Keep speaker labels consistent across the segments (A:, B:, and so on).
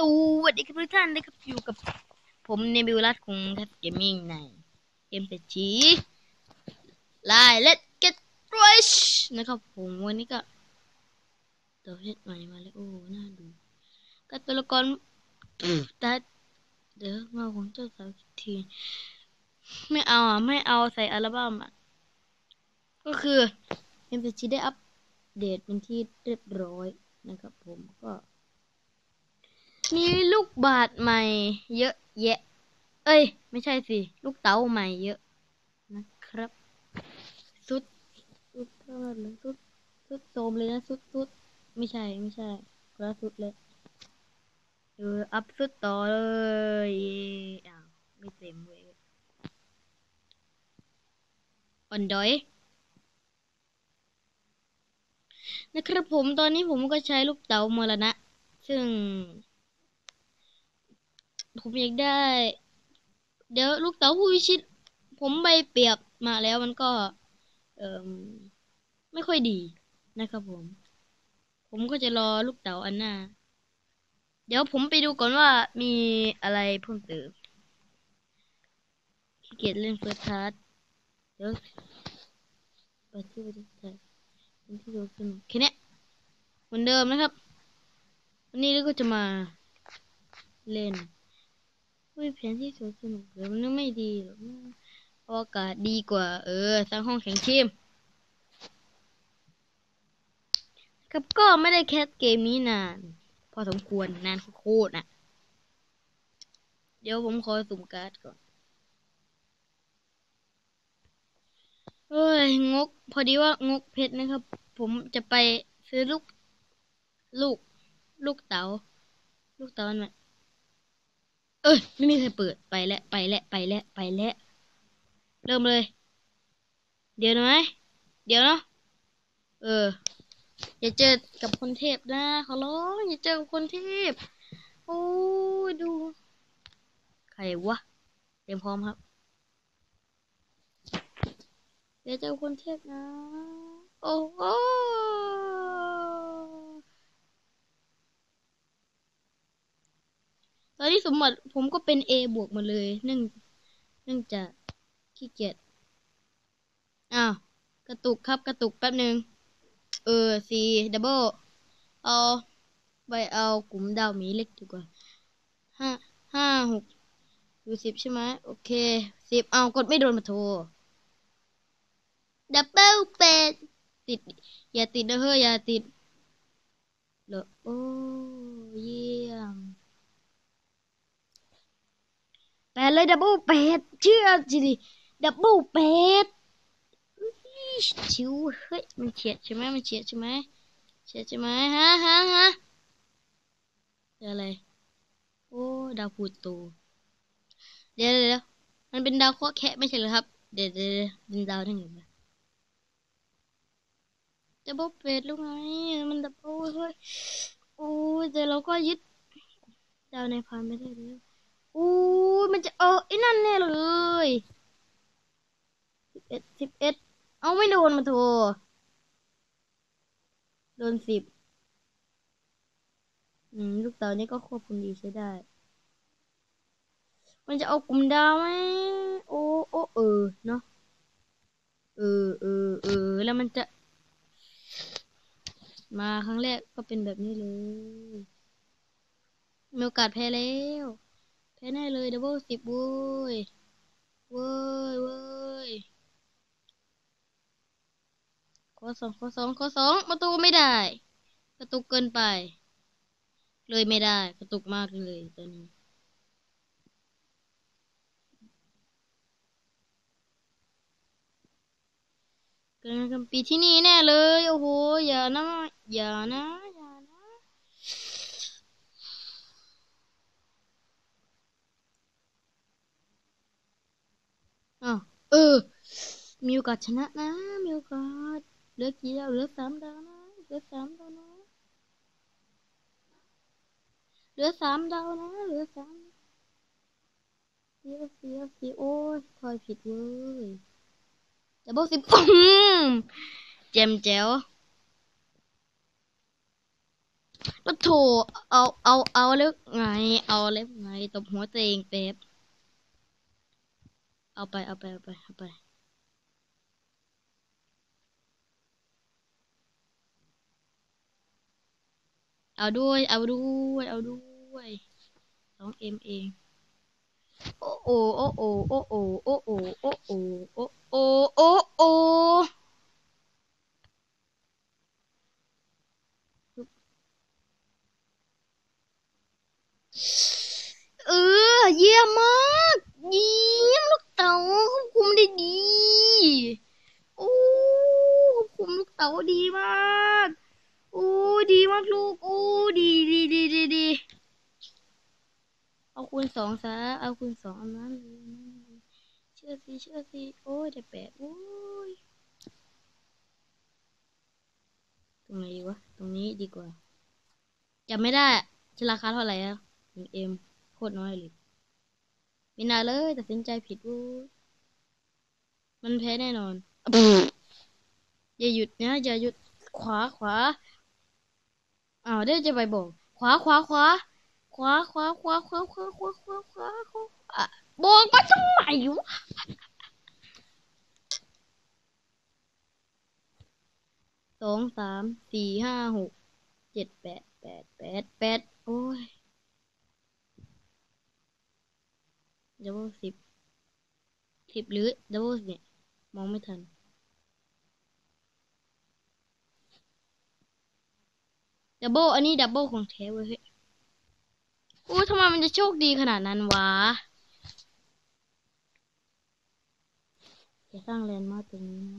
A: สวัสดีครับทุกท่านนะครับอยู่กับผมเนบิวลัสของทัศเกมมิ่งในเกมเศรษฐีไลน์เลตเก็ตรชนะครับผมวันนี้ก็ตัวเพชรใหม่มาเลยโอ้น่าดูก็ตัวละครแต่เดี๋ยวมาของเจ้าสาวทีไม่เอาอะไม่เอาใส่อัลบั้มอะก็คือเกมเศรษฐีได้อัปเดตเป็นที่เรียบร้อยนะครับผมก็ มีลูกบาศก์ใหม่ เยอะแยะ เอ้ย ไม่ใช่สิ ลูกเต๋าใหม่เยอะนะครับ สุด สุดเท่านั้นเลยสุด สุดโทมเลยนะสุดสุดไม่ใช่ไม่ใช่คนละสุดเลยเอออัพสุดต่อเลยอ้าวไม่เต็มเว้ยอ่อนดอยนะครับผมตอนนี้ผมก็ใช้ลูกเต๋ามรณะ ซึ่ง ผมอยากได้ เดี๋ยวลูกเต๋าผู้วิชิต ผมไปเปรียบมาแล้วมันก็ เออไม่ค่อยดีนะครับผม ผมก็จะรอลูกเต๋าอันหน้า เดี๋ยวผมไปดูก่อนว่ามีอะไรเพิ่มเติมขี้เกียจเล่นเฟิร์สทัสเดี๋ยวไปที่ประเทศไทยที่ดูสนุกแค่นี้เหมือนเดิมนะครับ วันนี้เราก็จะมาเล่น ไม่แผนที่สวนสนุกเลยมันไม่ดีหรอกอากาศดีกว่า เออสร้างห้องแข่งทีมครับก็ไม่ได้แคสเกมนี้นาน พอสมควรนานโคตรน่ะเดี๋ยวผมขอสุ่มการ์ดก่อนเอ้ยงก พอดีว่างกเพชรนะครับ ผมจะไปซื้อลูก ลูก ลูกเต๋าลูกเต๋ามัน อ้ย ไม่มีใครเปิดไปแล้วไปแล้วไปแล้วไปแล้วเริ่มเลย เดี๋ยวไหมเดี๋ยวเนาะเออ อย่าเจอกับคนเทพนะขอร้องอย่าเจอกับคนเทพโอ้ยดู ใครวะเตรียมพร้อมครับอย่าเจอคนเทพนะ โอ้โห ตอนนี้สมบัติผมก็เป็น A บวกมาเลย เนื่องเนื่องจากขี้เกียจอ้าวกระตุกครับกระตุกแป๊บหนึ่งเออสีดับเบิลเอาไปเอากลุ่มดาวหมีเล็กดีกว่าห้าห้าหกอยู่สิบใช่ไหมโอเคสิบเอากดไม่โดนมาโทรดับเบิลเป็ดติด อย่าติดนะเฮ้ยอย่าติดเหรอโอ้เยี่ยม แปด เลยดับเบิลแปดเชื่อจิดิดับเบิลแปดชิวเฮ้ยมันเฉียดใช่ไหมมันเฉียดใช่ไหมเฉียดใช่ไหมฮะฮะฮะเดี๋ยวอะไรโอ้ดาวพูดโตเดี๋ยวเดี๋ยวมันเป็นดาวเคราะห์แคะไม่ใช่เหรอครับ เดี๋ยวเดี๋ยวเป็นดาวได้งวะดับเบิลแปดลูกไงมันดับเบิลเฮ้ยโอ้แต่เราก็ยึดดาวในพานไม่ได้เลย อู้มันจะเออไอ้นั่นแน่เลยสิบเอ็ดสิบเอ็ดเอาไม่โดนมาโทรโดนสิบอืมลูกเต๋านี่ก็ควบคุมดีใช้ได้ มันจะเอากลุ่มดาวไหมโอ้โอ้เออเนาะเออเออเออแล้วมันจะ มาครั้งแรกก็เป็นแบบนี้เลยมีโอกาสแพ้แล้ว แพ้แน่เลยดับเบิลสิบเว้ย เว้ยเว้ยข้อสองข้อสองข้อสองประตูไม่ได้ กระตุกเกินไป เลยไม่ได้ กระตุกมากเลยตอนนี้เกินกันปีที่นี่แน่เลย โอ้โห อย่านะ อย่านะอย่านะ อ้าวเออ มีโอกาสชนะนะ มีโอกาสเหลือกี่ดาวเหลือสามดาวนะเหลือสามดาวนะเหลือสามดาวนะเหลือสามเสียเสียเสียโอ้ยทอยผิดเว้ยดับเบิลสิบแจมแจ๋วก็โถเอาเอาเอาแล้วไง เอาแล้วไงตบหัวตัวเองเป๊บเอาไปเอาไปเอาไปเอาไป เอาด้วย เอาด้วย เอาด้วยสองเอ็มเอง โอ้โอโอ้โอโอ้โอโอ้โอโอ้โอโอ้โอโอ้โอเออ เยี่ยมมากเยี่ยมลูกเต๋าควบคุมได้ดีโอ้ควบคุมลูกเต๋าดีมากโอ้ ดีมากลูกโอ้ดีดีดีดีดีเอาคูณสองซะเอาคูณสองอันนั้นเชื่อสิเชื่อสิโอ้ยได้แปดโอ้ยตรงไหนดีวะตรงนี้ดีกว่าจำไม่ได้อะจะราคาเท่าไหร่อะหนึ่งเอ็มโคตรน้อยเลยไม่น่าเลยตัดสินใจผิดโว้มันแพ้แน่นอนอย่าหยุดนะอย่าหยุดขวาขวา อ้าวเดี๋ยวจะไปบอกขวาขวาขวาขวาขวาขวาขวาขวาขวาขวาขวาขวาอะบอกมาทำไมวะสองสามสี่ห้าหกเจ็ดแปดแปดแปดแปดโอ้ยดับเบิลสิบสิบหรือดับเบิลเนี่ยมองไม่ทัน ดับเบิลอันนี้ดับเบิลของแท้เว้ยอู้ทำไมมันจะโชคดีขนาดนั้นวะจะสร้างแลนด์มาตรงนี้นะ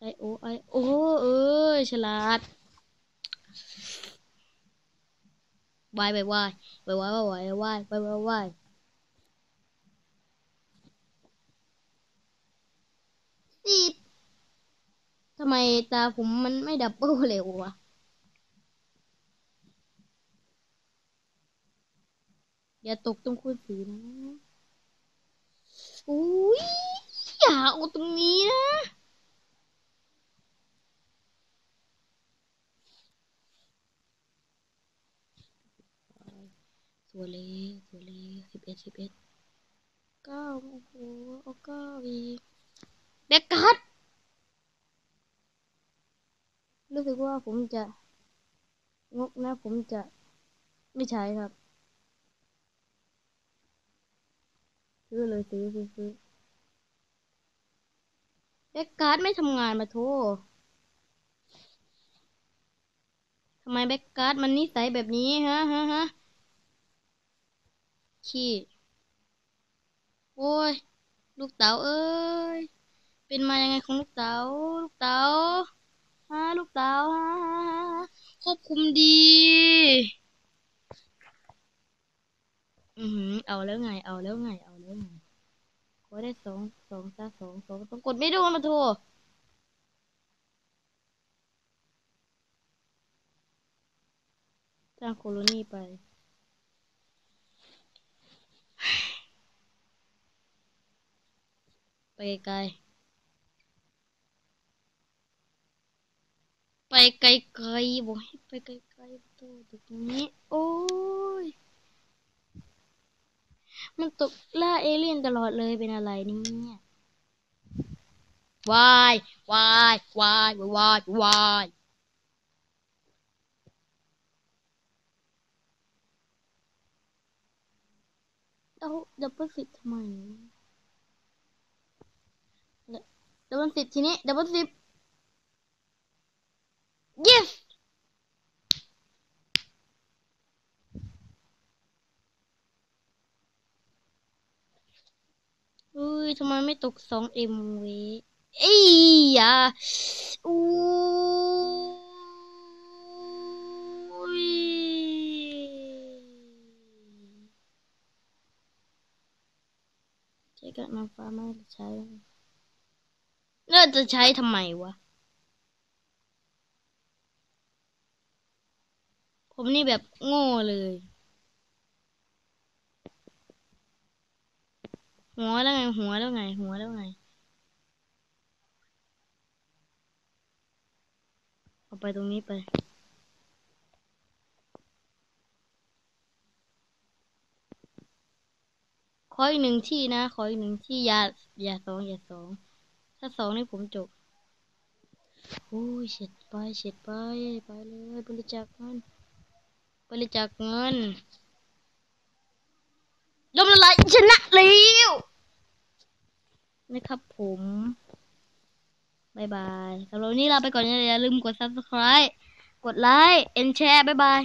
A: ไอโอไอโอเออฉลาดวายไปวายไปวายไปวายไปวายไปวายวายสิบทำไมตาผมมันไม่ดับเบิลเร็ววะอย่าตกตรงคูณสีนะอุ้ยอย่าเอาตรงนี้นะสวยเลยสวยเลยสิบเอ็ดสิบเอ็ดเก้าโอ้โหเอาเก้าอีกแบกกัด รู้สึกว่าผมจะงกนะ ผมจะไม่ใช้ครับ ซื้อเลยซื้อซื้อซื้อแบ็กการ์ดไม่ทำงานมาโททำไมแบ็กการ์ดมันนิสัยแบบนี้ฮะฮะฮะขี้โอ้ย ลูกเต๋าเอ้ย เป็นมายังไงของลูกเต๋าลูกเต๋า ฮะลูกเต๋าฮะฮะฮะควบคุมดี อือหือ เอาแล้วไง เอาแล้วไง เอาแล้วไงขอได้สองสองซะสองสองต้องกดไม่โดนมาโทสร้างโคโลนีไปไปไกล ไปไกลๆบอกให้ไปไกลๆตัวตรงนี้ โอ้ย มันตกล่าเอเลี่ยนตลอดเลยเป็นอะไรเนี่ยวายวายวายวายวายเอาดับเบิลสิบทำไมดับเบิลสิบทีนี้ดับเบิลสิบ Yes! Ui, thằng mai mới tục sống em quý. Ý da! Ui! Check out my farm, I'll tell you. น่าจะใช้ทำไมวะ ผมนี่แบบโง่เลยหัวแล้วไง หัวแล้วไง หัวแล้วไงเอาไปตรงนี้ไป ขออีกหนึ่งที่นะ ขออีกหนึ่งที่อย่าอย่าสองอย่าสอง ถ้าสองนี่ผมจบโอ้ยเฉียดไปเฉียดไป ไปเลยบริจาคเงิน บริจาคเงินล้มละลายชนะแล้วนะครับผมบายบายสำหรับวันนี้ลาไปก่อนนะอย่าลืมกด subscribe กดไลค์ and แชร์บายบาย